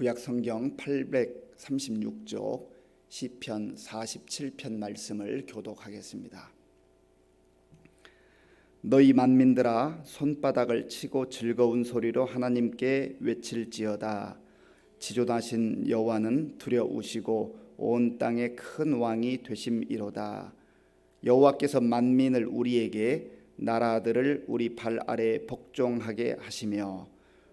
구약 성경 836쪽 시편 47편 말씀을 교독하겠습니다. 너희 만민들아 손바닥을 치고 즐거운 소리로 하나님께 외칠지어다 지존하신 여호와는 두려우시고 온 땅에 큰 왕이 되심이로다 여호와께서 만민을 우리에게 나라들을 우리 발 아래 복종하게 하시며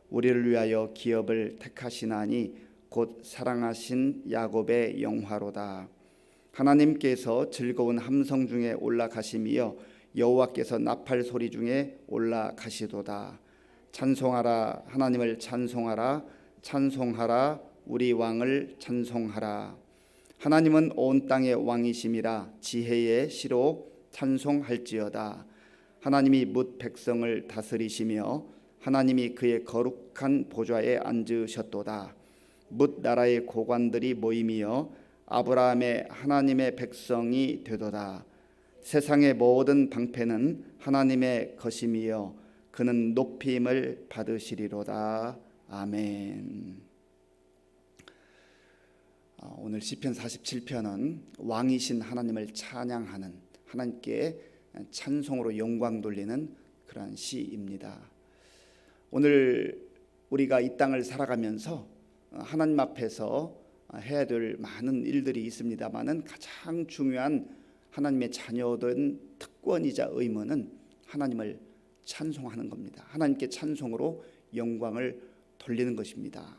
우리를 위하여 기업을 택하시나니 곧 사랑하신 야곱의 영화로다. 하나님께서 즐거운 함성 중에 올라가심이여 여호와께서 나팔 소리 중에 올라가시도다. 찬송하라 하나님을 찬송하라 찬송하라 우리 왕을 찬송하라. 하나님은 온 땅의 왕이심이라 지혜의 시로 찬송할지어다. 하나님이 뭇 백성을 다스리시며 하나님이 그의 거룩한 보좌에 앉으셨도다 뭇 나라의 고관들이 모임이여 아브라함의 하나님의 백성이 되도다 세상의 모든 방패는 하나님의 것임이여 그는 높임을 받으시리로다 아멘. 어, 오늘 시편 47편은 왕이신 하나님을 찬양하는 하나님께 찬송으로 영광 돌리는 그러한 시입니다. 오늘 우리가 이 땅을 살아가면서 하나님 앞에서 해야 될 많은 일들이 있습니다만은 가장 중요한 하나님의 자녀된 특권이자 의무는 하나님을 찬송하는 겁니다. 하나님께 찬송으로 영광을 돌리는 것입니다.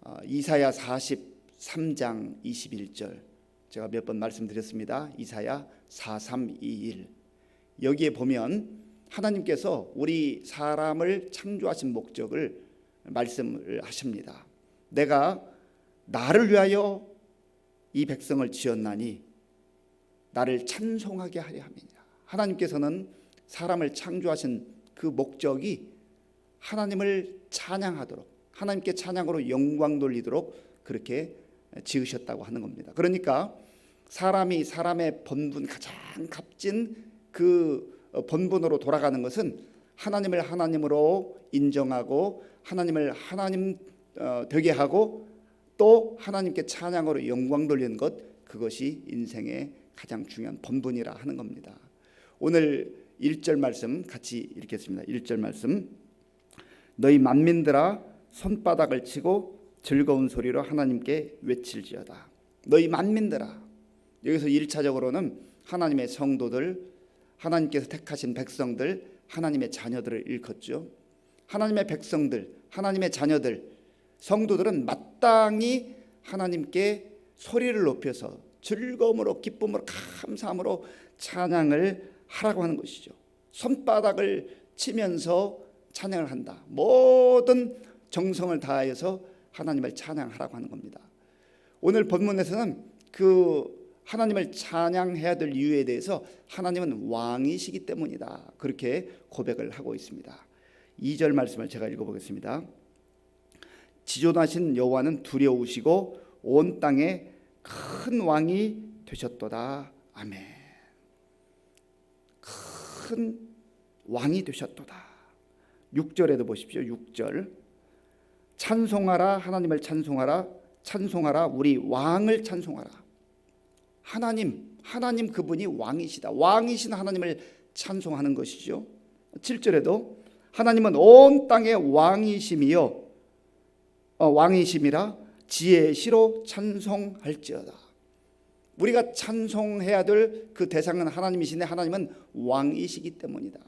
어, 이사야 43장 21절 제가 몇 번 말씀드렸습니다. 이사야 4321 여기에 보면 하나님께서 우리 사람을 창조하신 목적을 말씀을 하십니다. 내가 나를 위하여 이 백성을 지었나니 나를 찬송하게 하려 함이니라. 하나님께서는 사람을 창조하신 그 목적이 하나님을 찬양하도록 하나님께 찬양으로 영광 돌리도록 그렇게 지으셨다고 하는 겁니다. 그러니까 사람이 사람의 본분 가장 값진 그 본분으로 돌아가는 것은 하나님을 하나님으로 인정하고 하나님을 하나님 어, 되게 하고 또 하나님께 찬양으로 영광 돌리는 것 그것이 인생의 가장 중요한 본분이라 하는 겁니다. 오늘 1절 말씀 같이 읽겠습니다. 1절 말씀 너희 만민들아 손바닥을 치고 즐거운 소리로 하나님께 외칠지어다. 너희 만민들아 여기서 1차적으로는 하나님의 성도들 하나님께서 택하신 백성들 하나님의 자녀들을 일컫죠. 하나님의 백성들 하나님의 자녀들 성도들은 마땅히 하나님께 소리를 높여서 즐거움으로 기쁨으로 감사함으로 찬양을 하라고 하는 것이죠. 손바닥을 치면서 찬양을 한다. 모든 정성을 다해서 하나님을 찬양하라고 하는 겁니다. 오늘 본문에서는 그 하나님을 찬양해야 될 이유에 대해서 하나님은 왕이시기 때문이다. 그렇게 고백을 하고 있습니다. 2절 말씀을 제가 읽어보겠습니다. 지존하신 여호와는 두려우시고 온 땅에 큰 왕이 되셨도다. 아멘. 큰 왕이 되셨도다. 6절에도 보십시오. 6절. 찬송하라 하나님을 찬송하라 찬송하라 우리 왕을 찬송하라. 하나님 하나님 그분이 왕이시다. 왕이신 하나님을 찬송하는 것이죠. 7절에도 하나님은 온 땅의 왕이심이요 어, 왕이심이라 지혜의 시로 찬송할지어다. 우리가 찬송해야 될 그 대상은 하나님이신데 하나님은 왕이시기 때문이다.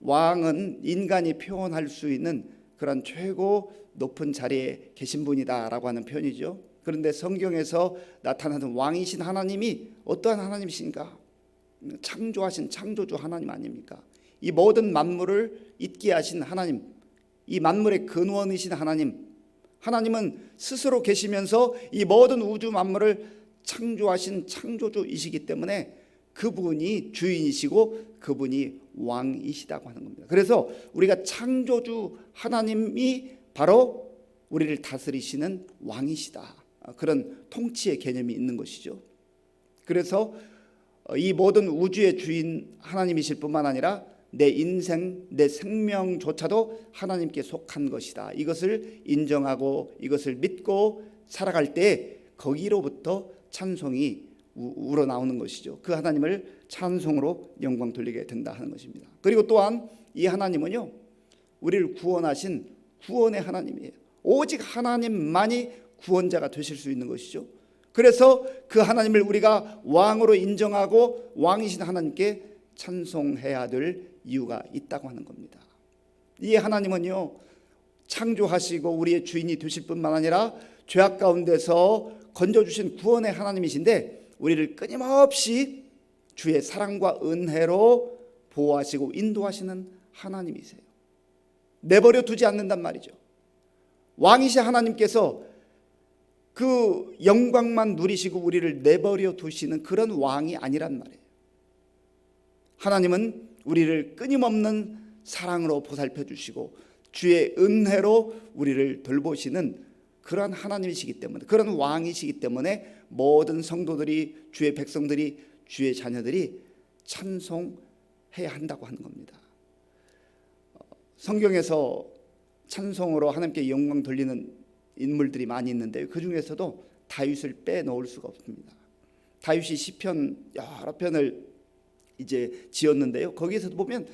왕은 인간이 표현할 수 있는 그런 최고 높은 자리에 계신 분이다라고 하는 표현이죠. 그런데 성경에서 나타나는 왕이신 하나님이 어떠한 하나님이신가? 창조하신 창조주 하나님 아닙니까? 이 모든 만물을 있게 하신 하나님, 이 만물의 근원이신 하나님, 하나님은 스스로 계시면서 이 모든 우주 만물을 창조하신 창조주이시기 때문에 그분이 주인이시고 그분이 왕이시다고 하는 겁니다. 그래서 우리가 창조주 하나님이 바로 우리를 다스리시는 왕이시다. 그런 통치의 개념이 있는 것이죠. 그래서 이 모든 우주의 주인 하나님이실 뿐만 아니라 내 인생, 내 생명조차도 하나님께 속한 것이다. 이것을 인정하고 이것을 믿고 살아갈 때 거기로부터 찬송이 우러 나오는 것이죠. 그 하나님을 찬송으로 영광 돌리게 된다 하는 것입니다. 그리고 또한 이 하나님은요. 우리를 구원하신 구원의 하나님이에요. 오직 하나님만이 구원자가 되실 수 있는 것이죠. 그래서 그 하나님을 우리가 왕으로 인정하고 왕이신 하나님께 찬송해야 될 이유가 있다고 하는 겁니다. 이 하나님은요. 창조하시고 우리의 주인이 되실 뿐만 아니라 죄악 가운데서 건져 주신 구원의 하나님이신데 우리를 끊임없이 주의 사랑과 은혜로 보호하시고 인도하시는 하나님이세요. 내버려 두지 않는단 말이죠. 왕이신 하나님께서 그 영광만 누리시고 우리를 내버려 두시는 그런 왕이 아니란 말이에요. 하나님은 우리를 끊임없는 사랑으로 보살펴 주시고 주의 은혜로 우리를 돌보시는 그러한 하나님이시기 때문에 그런 왕이시기 때문에 모든 성도들이 주의 백성들이 주의 자녀들이 찬송해야 한다고 하는 겁니다. 성경에서 찬송으로 하나님께 영광 돌리는 인물들이 많이 있는데 그 중에서도 다윗을 빼놓을 수가 없습니다. 다윗이 시편 여러 편을 이제 지었는데요. 거기에서도 보면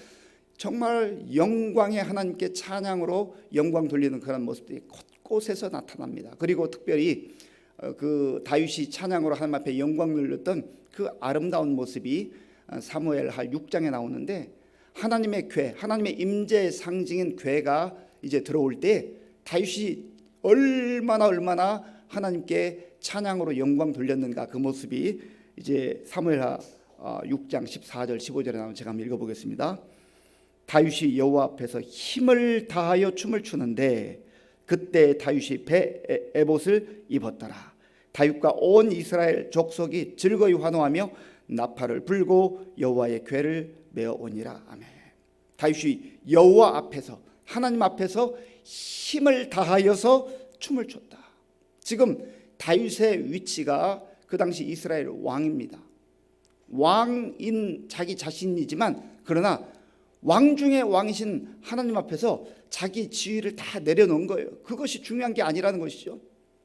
정말 영광의 하나님께 찬양으로 영광 돌리는 그런 모습들이 곳곳에서 나타납니다. 그리고 특별히 어, 그 다윗이 찬양으로 하나님 앞에 영광 돌렸던 그 아름다운 모습이 어, 사무엘 하 6장에 나오는데 하나님의 궤, 하나님의 임재의 상징인 궤가 이제 들어올 때 다윗이 얼마나 얼마나 하나님께 찬양으로 영광 돌렸는가 그 모습이 이제 사무엘하 6장 14절 15절에 나오는 제가 한번 읽어보겠습니다. 다윗이 여호와 앞에서 힘을 다하여 춤을 추는데 그때 다윗이 배 에봇을 입었더라. 다윗과 온 이스라엘 족속이 즐거이 환호하며 나팔을 불고 여호와의 궤를 메어 오니라. 아멘. 다윗이 여호와 앞에서 하나님 앞에서 힘을 다하여서 춤을 췄다. 지금 다윗의 위치가 그 당시 이스라엘 왕입니다. 왕인 자기 자신이지만 그러나 왕 중의 왕이신 하나님 앞에서 자기 지위를 다 내려놓은 거예요. 그것이 중요한 게 아니라는 것이죠.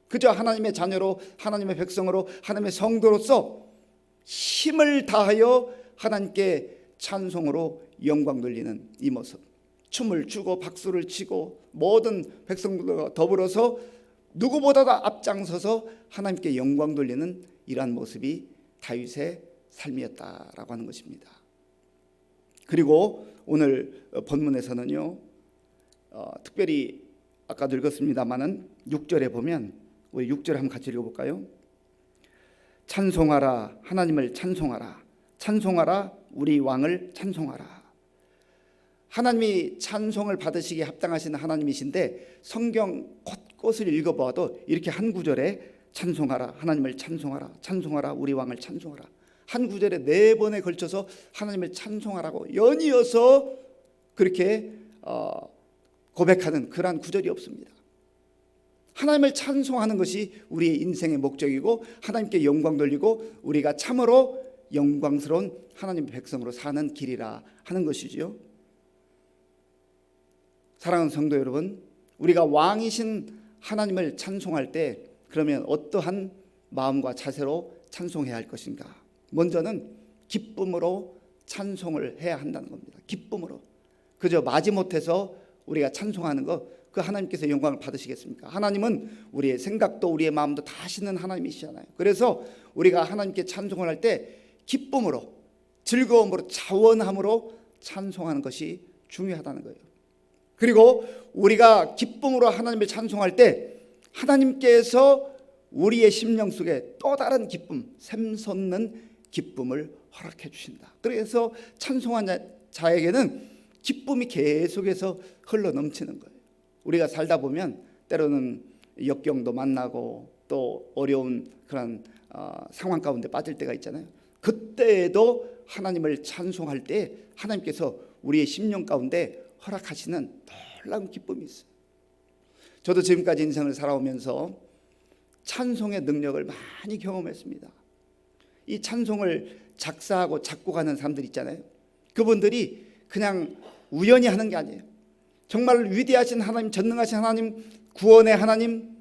그저 하나님의 자녀로 하나님의 백성으로 하나님의 성도로서 힘을 다하여 하나님께 찬송으로 영광 돌리는 이 모습. 춤을 추고 박수를 치고 모든 백성들과 더불어서 누구보다도 앞장서서 하나님께 영광 돌리는 이러한 모습이 다윗의 삶이었다라고 하는 것입니다. 그리고 오늘 본문에서는요, 어, 특별히 아까도 읽었습니다만은 6절에 보면 우리 6절 한번 같이 읽어볼까요? 찬송하라 하나님을 찬송하라 찬송하라 우리 왕을 찬송하라 하나님이 찬송을 받으시기에 합당하신 하나님이신데 성경 곳곳을 읽어봐도 이렇게 한 구절에 찬송하라 하나님을 찬송하라 찬송하라 우리 왕을 찬송하라 한 구절에 네 번에 걸쳐서 하나님을 찬송하라고 연이어서 그렇게 어, 고백하는 그러한 구절이 없습니다. 하나님을 찬송하는 것이 우리의 인생의 목적이고 하나님께 영광 돌리고 우리가 참으로 영광스러운 하나님 백성으로 사는 길이라 하는 것이지요. 사랑하는 성도 여러분, 우리가 왕이신 하나님을 찬송할 때 그러면 어떠한 마음과 자세로 찬송해야 할 것인가? 먼저는 기쁨으로 찬송을 해야 한다는 겁니다. 기쁨으로. 그저 마지못해서 우리가 찬송하는 거그 하나님께서 영광을 받으시겠습니까? 하나님은 우리의 생각도 우리의 마음도 다 아시는 하나님이시잖아요. 그래서 우리가 하나님께 찬송을 할 때 기쁨으로 즐거움으로 자원함으로 찬송하는 것이 중요하다는 거예요. 그리고 우리가 기쁨으로 하나님을 찬송할 때 하나님께서 우리의 심령 속에 또 다른 기쁨, 샘솟는 기쁨을 허락해 주신다. 그래서 찬송한 자- 자에게는 기쁨이 계속해서 흘러 넘치는 거예요. 우리가 살다 보면 때로는 역경도 만나고 또 어려운 그런 어, 상황 가운데 빠질 때가 있잖아요. 그때에도 하나님을 찬송할 때 하나님께서 우리의 심령 가운데 허락하시는 놀라운 기쁨이 있어요. 저도 지금까지 인생을 살아오면서 찬송의 능력을 많이 경험했습니다. 이 찬송을 작사하고 작곡하는 사람들 있잖아요. 그분들이 그냥 우연히 하는 게 아니에요. 정말 위대하신 하나님, 전능하신 하나님, 구원의 하나님,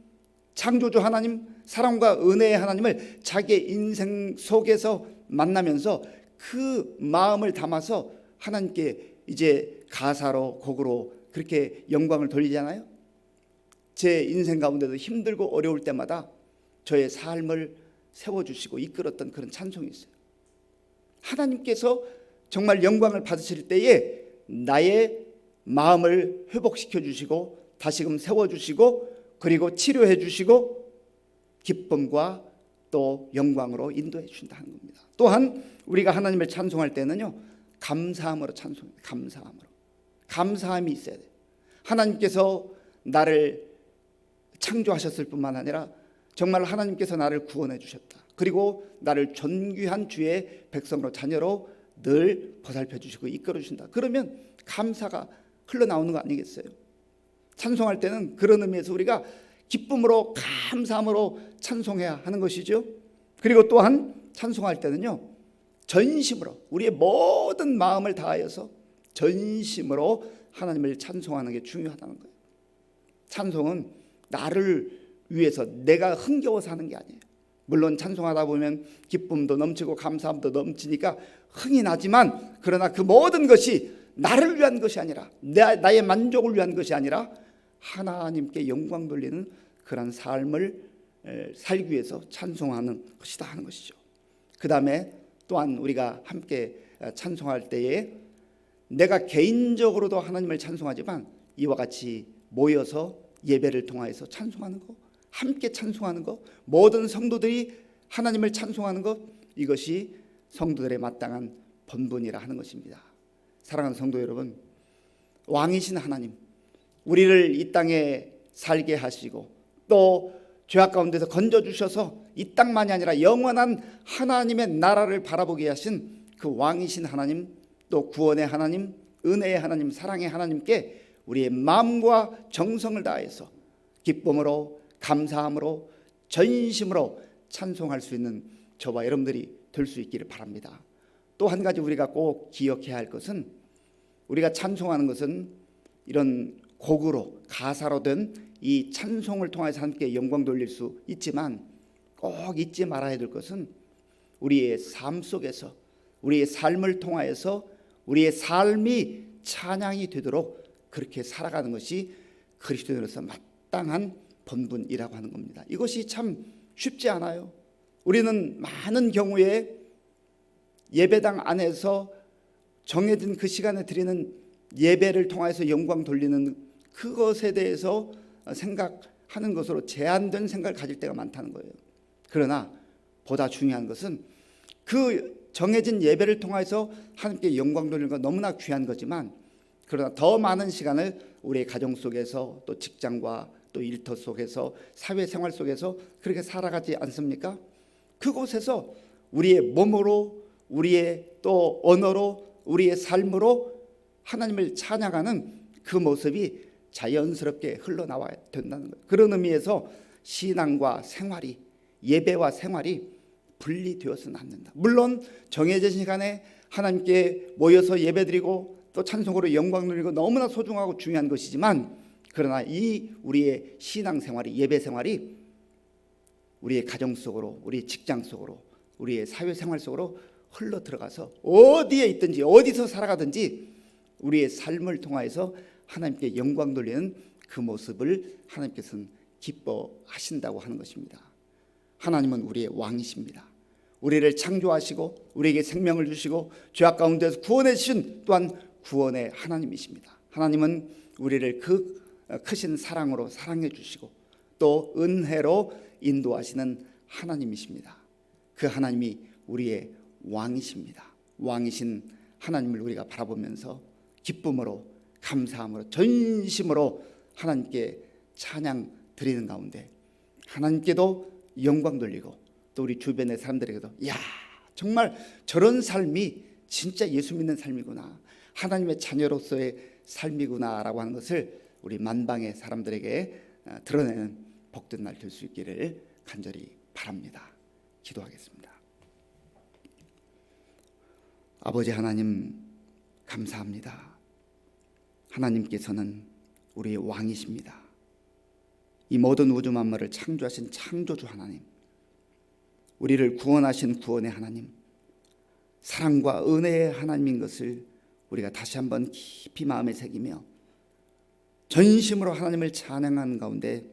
창조주 하나님, 사랑과 은혜의 하나님을 자기의 인생 속에서 만나면서 그 마음을 담아서 하나님께 이제 가사로 곡으로 그렇게 영광을 돌리잖아요. 제 인생 가운데도 힘들고 어려울 때마다 저의 삶을 세워주시고 이끌었던 그런 찬송이 있어요. 하나님께서 정말 영광을 받으실 때에 나의 마음을 회복시켜 주시고 다시금 세워 주시고 그리고 치료해 주시고 기쁨과 또 영광으로 인도해 주신다는 겁니다. 또한 우리가 하나님을 찬송할 때는요 감사함으로 찬송해요. 감사함으로 감사함이 있어야 돼요. 하나님께서 나를 창조하셨을 뿐만 아니라 정말 하나님께서 나를 구원해 주셨다. 그리고 나를 존귀한 주의 백성으로 자녀로 늘 보살펴 주시고 이끌어 주신다. 그러면 감사가 흘러나오는 거 아니겠어요? 찬송할 때는 그런 의미에서 우리가 기쁨으로 감사함으로 찬송해야 하는 것이죠. 그리고 또한 찬송할 때는요. 전심으로 우리의 모든 마음을 다하여서 전심으로 하나님을 찬송하는 게 중요하다는 거예요. 찬송은 나를 위해서 내가 흥겨워서 하는 게 아니에요. 물론 찬송하다 보면 기쁨도 넘치고 감사함도 넘치니까 흥이 나지만 그러나 그 모든 것이 나를 위한 것이 아니라 나, 나의 만족을 위한 것이 아니라 하나님께 영광 돌리는 그런 삶을 에, 살기 위해서 찬송하는 것이다 하는 것이죠. 그 다음에 또한 우리가 함께 어, 찬송할 때에 내가 개인적으로도 하나님을 찬송하지만 이와 같이 모여서 예배를 통하여서 찬송하는 것, 함께 찬송하는 것, 모든 성도들이 하나님을 찬송하는 것 이것이 성도들의 마땅한 본분이라 하는 것입니다. 사랑하는 성도 여러분, 왕이신 하나님, 우리를 이 땅에 살게 하시고 또 죄악 가운데서 건져 주셔서 이 땅만이 아니라 영원한 하나님의 나라를 바라보게 하신 그 왕이신 하나님, 또 구원의 하나님, 은혜의 하나님, 사랑의 하나님께 우리의 마음과 정성을 다해서 기쁨으로 감사함으로 전심으로 찬송할 수 있는 저와 여러분들이 될 수 있기를 바랍니다. 또 한 가지 우리가 꼭 기억해야 할 것은 우리가 찬송하는 것은 이런 곡으로 가사로 된 이 찬송을 통해서 함께 영광 돌릴 수 있지만 꼭 잊지 말아야 될 것은 우리의 삶 속에서 우리의 삶을 통하여서 우리의 삶이 찬양이 되도록 그렇게 살아가는 것이 그리스도인으로서 마땅한 본분이라고 하는 겁니다. 이것이 참 쉽지 않아요. 우리는 많은 경우에 예배당 안에서 정해진 그 시간에 드리는 예배를 통해서 영광 돌리는 그것에 대해서 생각하는 것으로 제한된 생각을 가질 때가 많다는 거예요. 그러나 보다 중요한 것은 그 정해진 예배를 통해서 하나님께 영광 돌리는 건 너무나 귀한 거지만 그러나 더 많은 시간을 우리의 가정 속에서 또 직장과 또 일터 속에서 사회생활 속에서 그렇게 살아가지 않습니까? 그곳에서 우리의 몸으로 우리의 또 언어로 우리의 삶으로 하나님을 찬양하는 그 모습이 자연스럽게 흘러나와야 된다는 거예요. 그런 의미에서 신앙과 생활이 예배와 생활이 분리되어서는 안 된다. 물론 정해진 시간에 하나님께 모여서 예배드리고 또 찬송으로 영광 누리고 너무나 소중하고 중요한 것이지만 그러나 이 우리의 신앙 생활이 예배 생활이 우리의 가정 속으로 우리의 직장 속으로 우리의 사회 생활 속으로 흘러 들어가서 어디에 있든지 어디서 살아가든지 우리의 삶을 통하여서 하나님께 영광 돌리는 그 모습을 하나님께서는 기뻐하신다고 하는 것입니다. 하나님은 우리의 왕이십니다. 우리를 창조하시고 우리에게 생명을 주시고 죄악 가운데서 구원해 주신 또한 구원의 하나님이십니다. 하나님은 우리를 그 크신 사랑으로 사랑해 주시고 또 은혜로 인도하시는 하나님이십니다. 그 하나님이 우리의 왕이십니다. 왕이신 하나님을 우리가 바라보면서 기쁨으로 감사함으로 전심으로 하나님께 찬양 드리는 가운데 하나님께도 영광 돌리고 또 우리 주변의 사람들에게도 야 정말 저런 삶이 진짜 예수 믿는 삶이구나 하나님의 자녀로서의 삶이구나라고 하는 것을 우리 만방의 사람들에게 어, 드러내는 복된 날 될 수 있기를 간절히 바랍니다. 기도하겠습니다. 아버지 하나님 감사합니다. 하나님께서는 우리의 왕이십니다. 이 모든 우주 만물을 창조하신 창조주 하나님, 우리를 구원하신 구원의 하나님, 사랑과 은혜의 하나님인 것을 우리가 다시 한번 깊이 마음에 새기며 전심으로 하나님을 찬양하는 가운데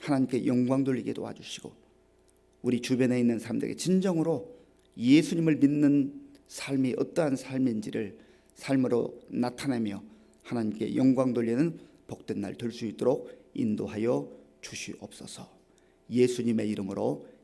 하나님께 영광 돌리게 도와주시고 우리 주변에 있는 사람들에게 진정으로 예수님을 믿는 삶이 어떠한 삶인지를 삶으로 나타내며 하나님께 영광 돌리는 복된 날 될 수 있도록 인도하여 주시옵소서. 예수님의 이름으로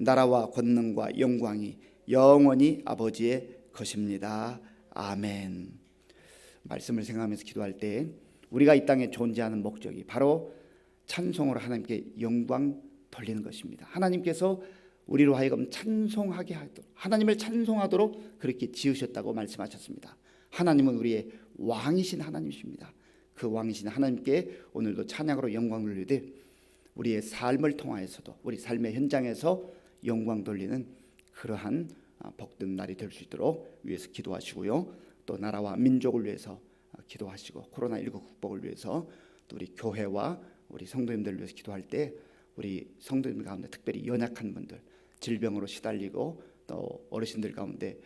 나라와 권능과 영광이 영원히 아버지의 것입니다. 아멘. 말씀을 생각하면서 기도할 때 우리가 이 땅에 존재하는 목적이 바로 찬송으로 하나님께 영광 돌리는 것입니다. 하나님께서 우리로 하여금 찬송하게 하도록 하나님을 찬송하도록 그렇게 지으셨다고 말씀하셨습니다. 하나님은 우리의 왕이신 하나님이십니다. 그 왕이신 하나님께 오늘도 찬양으로 영광 돌리되 우리의 삶을 통하여서도 우리 삶의 현장에서 영광 돌리는 그러한 아, 복된 날이 될 수 있도록 위해서 기도하시고요. 또 나라와 민족을 위해서 아, 기도하시고 코로나 19 극복을 위해서 또 우리 교회와 우리 성도님들을 위해서 기도할 때 우리 성도님들 가운데 특별히 연약한 분들 질병으로 시달리고 또 어르신들 가운데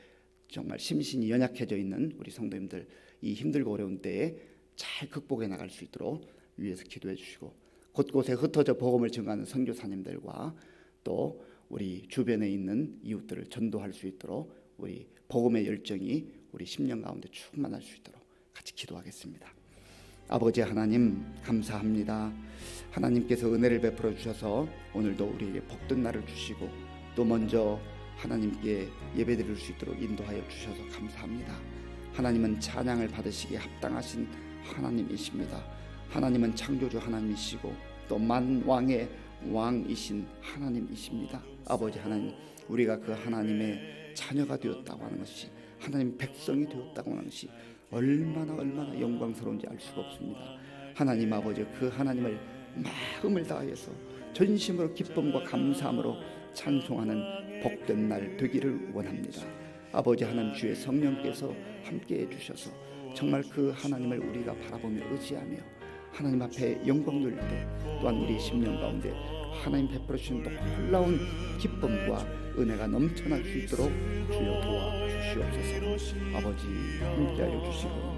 정말 심신이 연약해져 있는 우리 성도님들 이 힘들고 어려운 때에 잘 극복해 나갈 수 있도록 위해서 기도해 주시고 곳곳에 흩어져 복음을 증가하는 선교사님들과 또 우리 주변에 있는 이웃들을 전도할 수 있도록 우리 복음의 열정이 우리 10년 가운데 충만할 수 있도록 같이 기도하겠습니다. 아버지 하나님 감사합니다. 하나님께서 은혜를 베풀어 주셔서 오늘도 우리에게 복된 날을 주시고 또 먼저 하나님께 예배드릴 수 있도록 인도하여 주셔서 감사합니다. 하나님은 찬양을 받으시기에 합당하신 하나님이십니다. 하나님은 창조주 하나님이시고 또 만왕의 왕이신 하나님이십니다. 아버지 하나님, 우리가 그 하나님의 자녀가 되었다고 하는 것이 하나님 백성이 되었다고 하는 것이 얼마나 얼마나 영광스러운지 알 수가 없습니다. 하나님 아버지 그 하나님을 마음을 다해서 전심으로 기쁨과 감사함으로 찬송하는 복된 날 되기를 원합니다. 아버지 하나님 주의 성령께서 함께 해 주셔서 정말 그 하나님을 우리가 바라보며 의지하며 하나님 앞에 영광 돌릴 때 또한 우리 10년 가운데 하나님 베풀어 주신 놀라운 기쁨과 은혜가 넘쳐날 수 있도록 주여 도와 주시옵소서. 아버지 함께하여 주시고